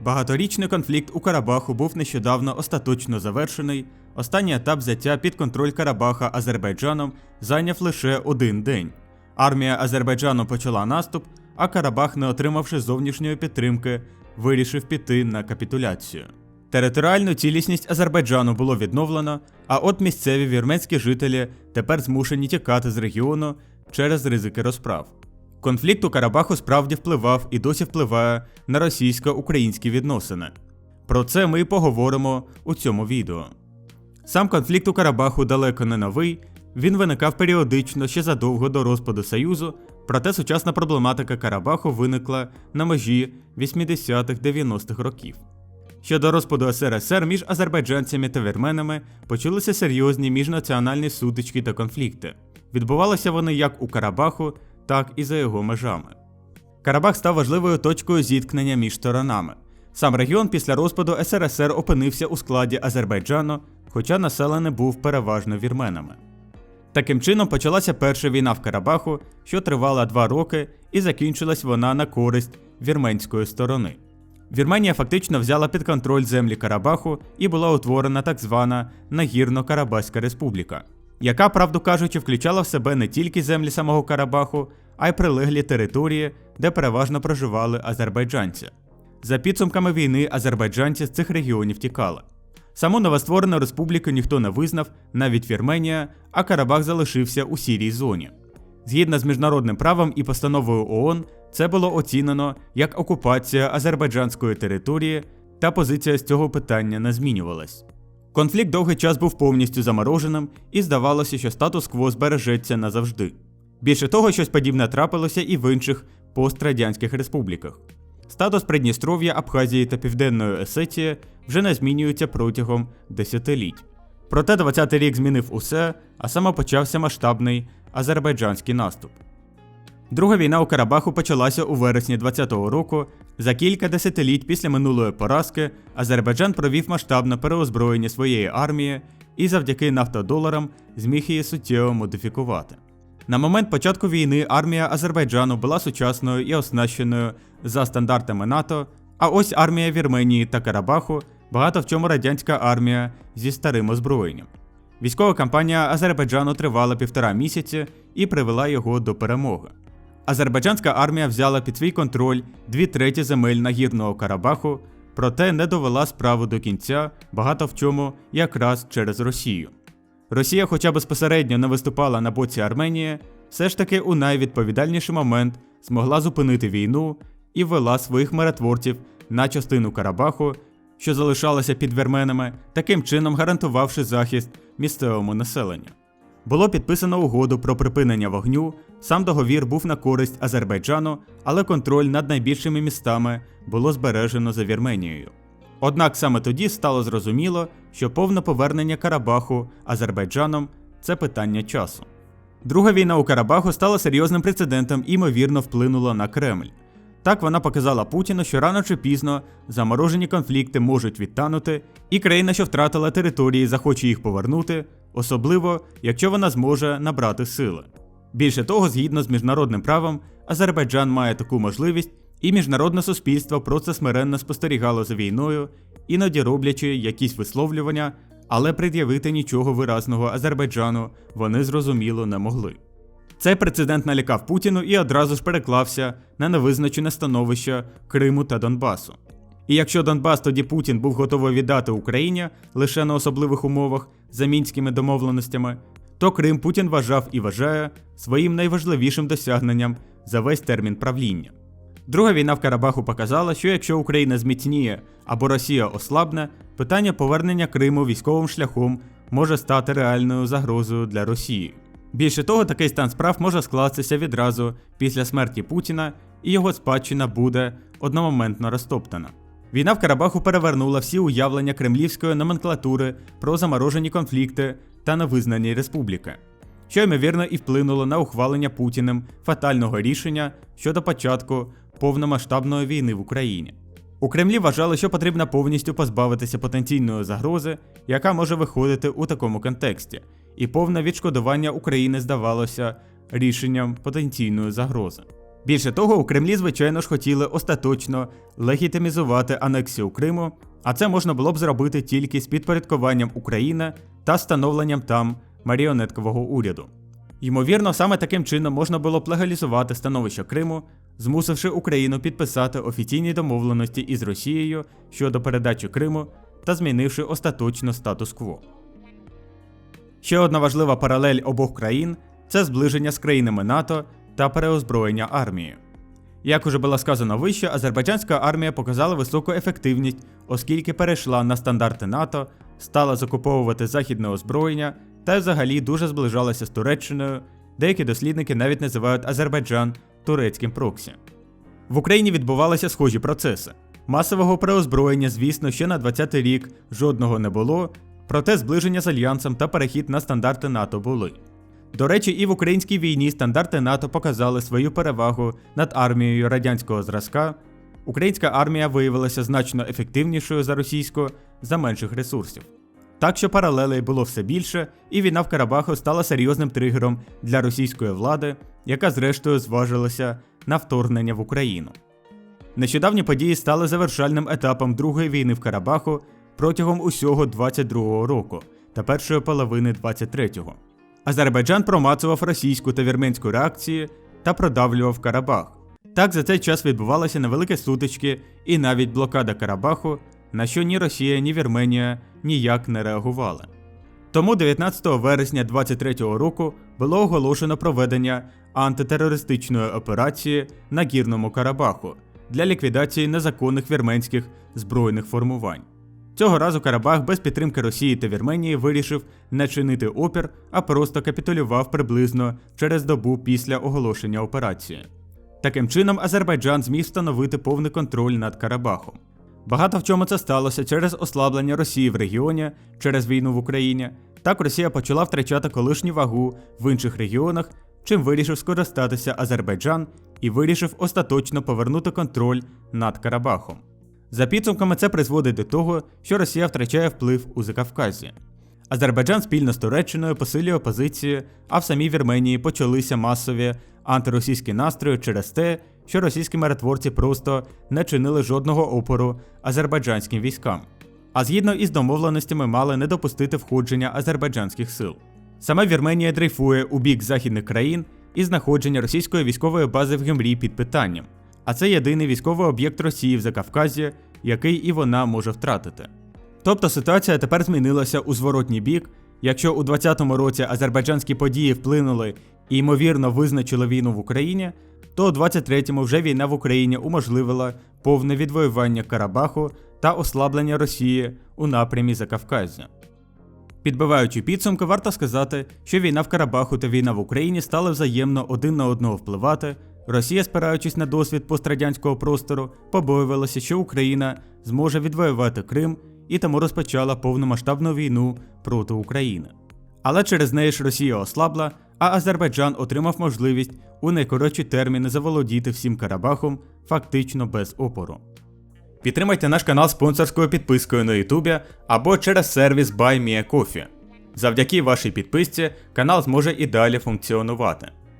Багаторічний конфлікт у Карабаху був нещодавно остаточно завершений. Останній етап взяття під контроль Карабаха Азербайджаном зайняв лише один день. Армія Азербайджану почала наступ, а Карабах, не отримавши зовнішньої підтримки, вирішив піти на капітуляцію. Територіальну цілісність Азербайджану було відновлено, а от місцеві вірменські жителі тепер змушені тікати з регіону через ризики розправ. Конфлікт у Карабаху справді впливав і досі впливає на російсько-українські відносини. Про це ми й поговоримо у цьому відео. Сам конфлікт у Карабаху далеко не новий, він виникав періодично ще задовго до розпаду Союзу, проте сучасна проблематика Карабаху виникла на межі 80-х-90-х років. Щодо розпаду СРСР між азербайджанцями та вірменами почалися серйозні міжнаціональні сутички та конфлікти. Відбувалися вони як у Карабаху, так і за його межами. Карабах став важливою точкою зіткнення між сторонами. Сам регіон після розпаду СРСР опинився у складі Азербайджану, хоча населений був переважно вірменами. Таким чином почалася перша війна в Карабаху, що тривала два роки, і закінчилась вона на користь вірменської сторони. Вірменія фактично взяла під контроль землі Карабаху і була утворена так звана Нагірно-Карабаська Республіка, яка, правду кажучи, включала в себе не тільки землі самого Карабаху, а й прилеглі території, де переважно проживали азербайджанці. За підсумками війни азербайджанці з цих регіонів тікали. Саму новостворену республіку ніхто не визнав, навіть Вірменія, а Карабах залишився у сірій зоні. Згідно з міжнародним правом і постановою ООН, це було оцінено як окупація азербайджанської території, та позиція з цього питання не змінювалась. Конфлікт довгий час був повністю замороженим, і здавалося, що статус-кво збережеться назавжди. Більше того, щось подібне трапилося і в інших пострадянських республіках. Статус Придністров'я, Абхазії та Південної Осетії вже не змінюється протягом десятиліть. Проте 20-й рік змінив усе, а саме почався масштабний азербайджанський наступ. Друга війна у Карабаху почалася у вересні 20-го року. За кілька десятиліть після минулої поразки Азербайджан провів масштабне переозброєння своєї армії і завдяки нафтодоларам зміг її суттєво модифікувати. На момент початку війни армія Азербайджану була сучасною і оснащеною за стандартами НАТО, а ось армія Вірменії та Карабаху багато в чому радянська армія зі старим озброєнням. Військова кампанія Азербайджану тривала півтора місяці і привела його до перемоги. Азербайджанська армія взяла під свій контроль дві треті земель нагірного Карабаху, проте не довела справу до кінця, багато в чому якраз через Росію. Росія, хоча безпосередньо не виступала на боці Арменії, все ж таки у найвідповідальніший момент змогла зупинити війну і ввела своїх миротворців на частину Карабаху, що залишалася під вірменами, таким чином гарантувавши захист місцевому населенню. Було підписано угоду про припинення вогню. Сам договір був на користь Азербайджану, але контроль над найбільшими містами було збережено за Вірменією. Однак саме тоді стало зрозуміло, що повне повернення Карабаху Азербайджаном це питання часу. Друга війна у Карабаху стала серйозним прецедентом і ймовірно вплинула на Кремль. Так вона показала Путіну, що рано чи пізно заморожені конфлікти можуть відтанути, і країна, що втратила території, захоче їх повернути, особливо якщо вона зможе набрати сили. Більше того, згідно з міжнародним правом, Азербайджан має таку можливість, і міжнародне суспільство просто смиренно спостерігало за війною, іноді роблячи якісь висловлювання, але пред'явити нічого виразного Азербайджану вони зрозуміло не могли. Цей прецедент налякав Путіну і одразу ж переклався на невизначене становище Криму та Донбасу. І якщо Донбас тоді Путін був готовий віддати Україні лише на особливих умовах за мінськими домовленостями, то Крим Путін вважав і вважає своїм найважливішим досягненням за весь термін правління. Друга війна в Карабаху показала, що якщо Україна зміцніє або Росія ослабне, питання повернення Криму військовим шляхом може стати реальною загрозою для Росії. Більше того, такий стан справ може скластися відразу після смерті Путіна, і його спадщина буде одномоментно розтоптана. Війна в Карабаху перевернула всі уявлення кремлівської номенклатури про заморожені конфлікти та невизнані республіки, що ймовірно і вплинуло на ухвалення Путіним фатального рішення щодо початку повномасштабної війни в Україні. У Кремлі вважали, що потрібно повністю позбавитися потенційної загрози, яка може виходити у такому контексті, і повне відшкодування України здавалося рішенням потенційної загрози. Більше того, у Кремлі, звичайно ж, хотіли остаточно легітимізувати анексію Криму, а це можна було б зробити тільки з підпорядкуванням України та встановленням там маріонеткового уряду. Ймовірно, саме таким чином можна було б легалізувати становище Криму, змусивши Україну підписати офіційні домовленості із Росією щодо передачі Криму та змінивши остаточно статус-кво. Ще одна важлива паралель обох країн це зближення з країнами НАТО та переозброєння армії. Як уже було сказано вище, азербайджанська армія показала високу ефективність, оскільки перейшла на стандарти НАТО, стала закуповувати західне озброєння та взагалі дуже зближалася з Туреччиною. Деякі дослідники навіть називають Азербайджан турецьким проксі. В Україні відбувалися схожі процеси. Масового переозброєння, звісно, ще на 20-й рік жодного не було, проте зближення з альянсом та перехід на стандарти НАТО були. До речі, і в українській війні стандарти НАТО показали свою перевагу над армією радянського зразка. Українська армія виявилася значно ефективнішою за російську за менших ресурсів. Так що паралелей було все більше, і війна в Карабаху стала серйозним тригером для російської влади, яка зрештою зважилася на вторгнення в Україну. Нещодавні події стали завершальним етапом Другої війни в Карабаху протягом усього 22-го року та першої половини 23-го. Азербайджан промацував російську та вірменську реакції та продавлював Карабах. Так за цей час відбувалися невеликі сутички і навіть блокада Карабаху, на що ні Росія, ні Вірменія ніяк не реагували. Тому 19 вересня 23-го року було оголошено проведення антитерористичної операції на Гірному Карабаху для ліквідації незаконних вірменських збройних формувань. Цього разу Карабах без підтримки Росії та Вірменії вирішив не чинити опір, а просто капітулював приблизно через добу після оголошення операції. Таким чином, Азербайджан зміг встановити повний контроль над Карабахом. Багато в чому це сталося через ослаблення Росії в регіоні через війну в Україні. Так Росія почала втрачати колишню вагу в інших регіонах, чим вирішив скористатися Азербайджан і вирішив остаточно повернути контроль над Карабахом. За підсумками, це призводить до того, що Росія втрачає вплив у Закавказі. Азербайджан спільно з Туреччиною посилює позиції, а в самій Вірменії почалися масові антиросійські настрої через те, що російські миротворці просто не чинили жодного опору азербайджанським військам. А згідно із домовленостями мали не допустити входження азербайджанських сил. Саме Вірменія дрейфує у бік західних країн і знаходження російської військової бази в Гемрі під питанням. А це єдиний військовий об'єкт Росії в Закавказі, який і вона може втратити. Тобто ситуація тепер змінилася у зворотній бік. Якщо у 2020 році азербайджанські події вплинули і ймовірно визначили війну в Україні, то у 23-му вже війна в Україні уможливила повне відвоювання Карабаху та ослаблення Росії у напрямі Закавказя. Підбиваючи підсумки, варто сказати, що війна в Карабаху та війна в Україні стали взаємно один на одного впливати. Росія, спираючись на досвід пострадянського простору, побоювалася, що Україна зможе відвоювати Крим і тому розпочала повномасштабну війну проти України. Але через неї ж Росія ослабла, а Азербайджан отримав можливість у найкоротші терміни заволодіти всім Карабахом фактично без опору. Підтримайте наш канал спонсорською підпискою на Ютубі або через сервіс BuyMeACoffee. Завдяки вашій підписці канал зможе і далі функціонувати.